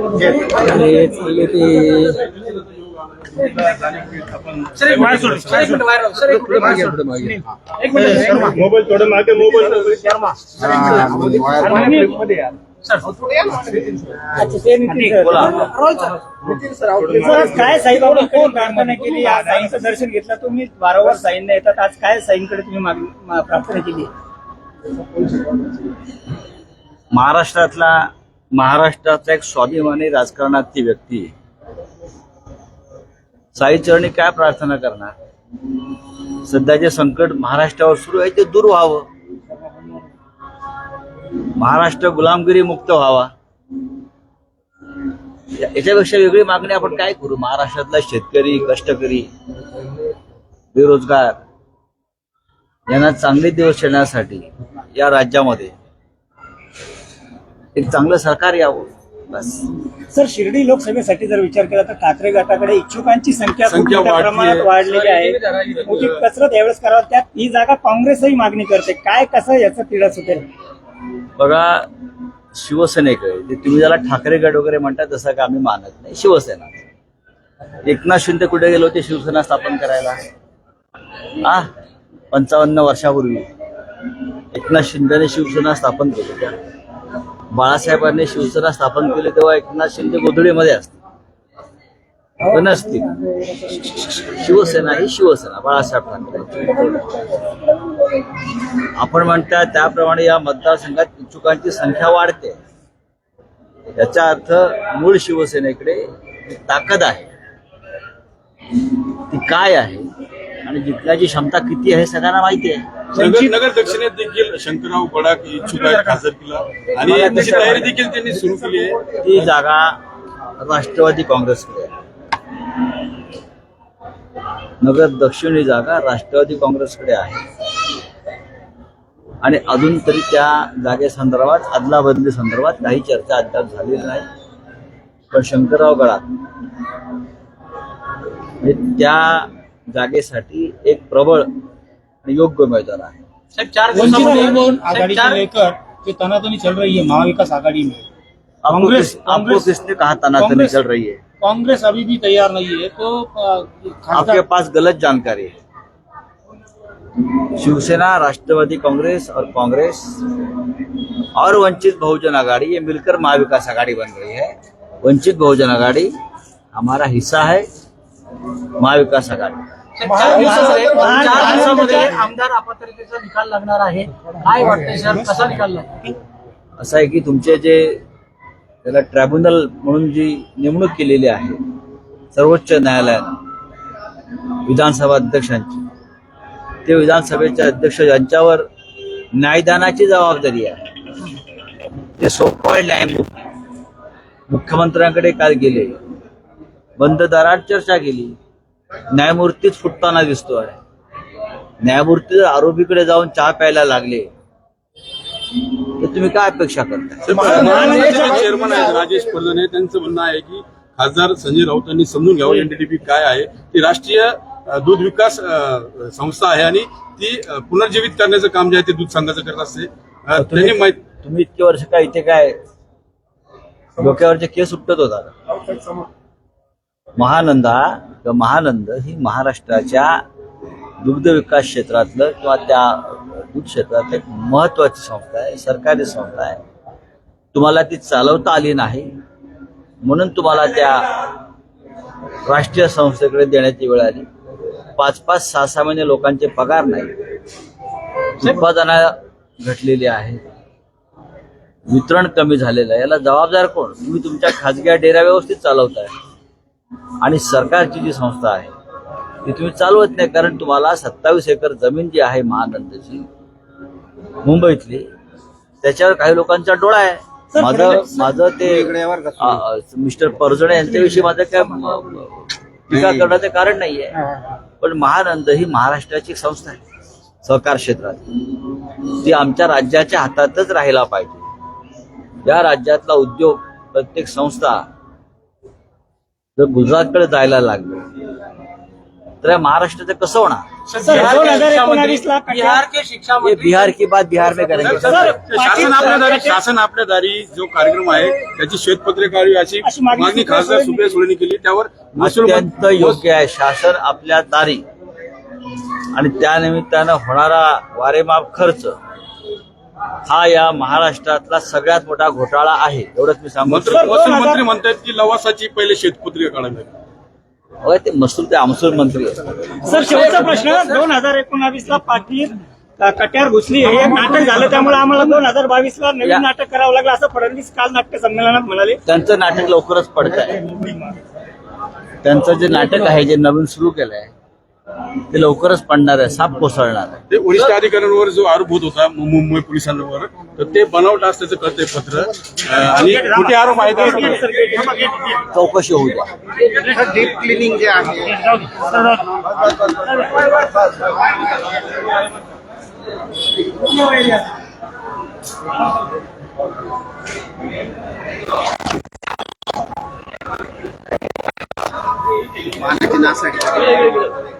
आणि चालले ते. मोबाईल थोडं मागे मोबाईल आज काय साईबाबा कोण प्रार्थना केली? आज साईंचं दर्शन घेतलं तुम्ही वारंवार साईंना येतात. आज काय साईंकडे तुम्ही मागणी मा- प्रार्थना केली? महाराष्ट्रातला महाराष्ट्राचा एक स्वाभिमानी राजकारणातली व्यक्ती. साई चरणी काय प्रार्थना करणार? सध्याचे संकट महाराष्ट्रावर सुरू आहे ते दूर व्हावं. महाराष्ट्र गुलामगिरी मुक्त व्हावा. याच्यापेक्षा वेगळी मागणी आपण काय करू? महाराष्ट्रातला शेतकरी कष्टकरी बेरोजगार यांना चांगले दिवस येण्यासाठी या राज्यामध्ये एक चांगलं सरकार यावं. बस. सर शिर्डी लोकसभेसाठी जर विचार केला तर ठाकरे गटाकडे इच्छुकांची संख्या खूप संख्या मोठ्या वाढलीये. प्रमाणात वाढलेली आहे. मोठी कसरत यावेळेस करावं. त्यात ही जागा काँग्रेसही मागणी करते. काय कसं याचं तिढा सुटेल? बघा शिवसैनिक आहे ते तुम्ही ज्याला ठाकरे गट वगैरे म्हणता तसं का आम्ही मानत नाही. शिवसेना. एकनाथ शिंदे कुठे गेले होते शिवसेना स्थापन करायला? आ? पंचावन्न वर्षापूर्वी. एकनाथ शिंदेने शिवसेना स्थापन केली. त्या बाळासाहेबांनी शिवसेना स्थापन केली तेव्हा एकनाथ शिंदे गोधडीमध्ये असते. पण नसतील शिवसेना ही शिवसेना बाळासाहेब ठाकरे. आपण म्हणता त्याप्रमाणे या मतदारसंघात इच्छुकांची संख्या वाढते. याचा अर्थ मूळ शिवसेनेकडे ताकद आहे ती काय आहे आणि जिंकण्याची क्षमता किती आहे सगळ्यांना माहिती आहे. नगर नगर दक्षिणेत देखील शंकरराव गडाख इच्छुक आहेत खासदारकीला. आणि त्याची तयारी देखील त्यांनी सुरू केली आहे. ती जागा राष्ट्रवादी काँग्रेसकडे आहे. नगर दक्षिण ही जागा राष्ट्रवादी काँग्रेसकडे आहे. आणि अजून तरी त्या जागेसंदर्भात अदलाबदली संदर्भात काही चर्चा अद्याप झालेली नाही. पण शंकरराव गडाख हे त्या जागेसाठी एक प्रबळ आणि योग्य उमेदवार आहे वंचित बहुजन आघाड़ी को लेकर जो तनातनी चल रही है महाविकास आघाड़ी में। कांग्रेस- कांग्रेस- किसने कहा तनातनी चल रही है? कांग्रेस अभी भी तैयार नहीं है तो आपके पास गलत जानकारी है। शिवसेना राष्ट्रवादी कांग्रेस और कांग्रेस और वंचित बहुजन आघाड़ी ये मिलकर महाविकास आघाड़ी बन रही है। वंचित बहुजन आघाड़ी हमारा हिस्सा है महाविकास आघाड़ी। चार दिवसामध्ये आमदार अपात्रतेचा निकाल लागणार आहे. काय वाटतंय सर? कसा निकाल लागतो असं आहे की तुमचे जे त्याला ट्रायब्युनल म्हणून जी नेमणूक केलेली आहे सर्वोच्च न्यायालयानं विधानसभा अध्यक्षांची ते विधानसभेचे अध्यक्ष यांच्यावर न्यायदानाची जबाबदारी आहे. ते सोपवाय न्यायमूर्ती मुख्यमंत्र्यांकडे काल गेले बंद दारात चर्चा केली. न्यायमूर्तीच फुटताना दिसतोय न्यायमूर्ती जर आरोपीकडे जाऊन चहा प्यायला लागले तर तुम्ही काय अपेक्षा करताय? महानगरचे चेअरमन आहेत राजेश परदने त्यांचं म्हणणं आहे की खासदार संजय राऊतांनी समजून घ्यावं एनडीडीपी काय आहे. ती राष्ट्रीय दूध विकास संस्था आहे आणि ती पुनर्जीवित करण्याचं काम जे आहे ते दूध संघाचं करत असते. त्यांनी माहीत तुम्ही इतके वर्ष काय इथे काय डोक्यावरचे केस उपटत होता का? महानंदा किंवा महानंद ही महाराष्ट्राच्या दुग्ध विकास क्षेत्रातलं किंवा त्या दूध क्षेत्रात एक महत्वाची संस्था आहे सरकारी संस्था आहे. तुम्हाला ती चालवता आली नाही म्हणून तुम्हाला त्या राष्ट्रीय संस्थेकडे देण्याची वेळ आली. पाच पाच सहा सहा महिने लोकांचे पगार नाही. उत्पादना घटलेली आहे वितरण कमी झालेलं आहे. याला जबाबदार कोण? तुम्ही तुमच्या खाजगी डेऱ्या व्यवस्थित चालवताय. आणि सरकारची जी संस्था आहे ती तुम्ही चालवत नाही कारण तुम्हाला सत्तावीस एकर जमीन जी आहे महानंदची मुंबईतली त्याच्यावर काही लोकांचा डोळा आहे. माझं माझं ते मिस्टर परजणे यांच्याविषयी माझं काय टीका करण्याचं कारण नाहीये. पण महानंद ही महाराष्ट्राची संस्था आहे सहकार क्षेत्रात. ती आमच्या राज्याच्या हातातच राहायला पाहिजे. या राज्यातला उद्योग प्रत्येक संस्था जर गुजरातकडे जायला लागली तर या महाराष्ट्राचं कसं होणार? बिहार के शिक्षा ये मंत्री बिहार की बात बिहार में करेंगे। शासन आपल्या दारी शासन आपल्या दारी जो कार्यक्रम आहे त्याची श्वेतपत्रे काढावी अशी मागणी खासदार सुप्रिया सुळेंनी केली. त्यावर अत्यंत योग्य आहे. शासन आपल्या दारी आणि त्यानिमित्तानं होणारा वारेमाप खर्च हा या महाराष्ट्रातला सगळ्यात मोठा घोटाळा आहे एवढंच मी सांगू मंत्री महसूल म्हणतात की लवासाची पहिले शेतपत्रिका काढावी. होय, ते मसूर ते आमसूर मंत्री आहे सर शेवटचा प्रश्न. दोन हजार एकोणावीस ला पाटील कट्यार घुसली. हे एक नाटक झालं त्यामुळे आम्हाला दोन हजार बावीस ला नवीन नाटक करावं लागलं. असं फडणवीस काल नाट्य संमेलनात म्हणाले. त्यांचं नाटक लवकरच पडत आहे त्यांचं जे नाटक आहे जे नवीन सुरू केलं आहे ते लवकरच पडणार आहे साप कोसळणार आहे. ते वरिष्ठ अधिकाऱ्यांवर जो आरोप होत होता मु- मुंबई पोलिसांवर तर ते बनावट असल्याचं कळतंय पत्र. अं, आणि खोटे आरोप आहेत असं कळतंय. चौकशी होऊ द्या. डीप क्लिनिंग जे आहे नासाडी.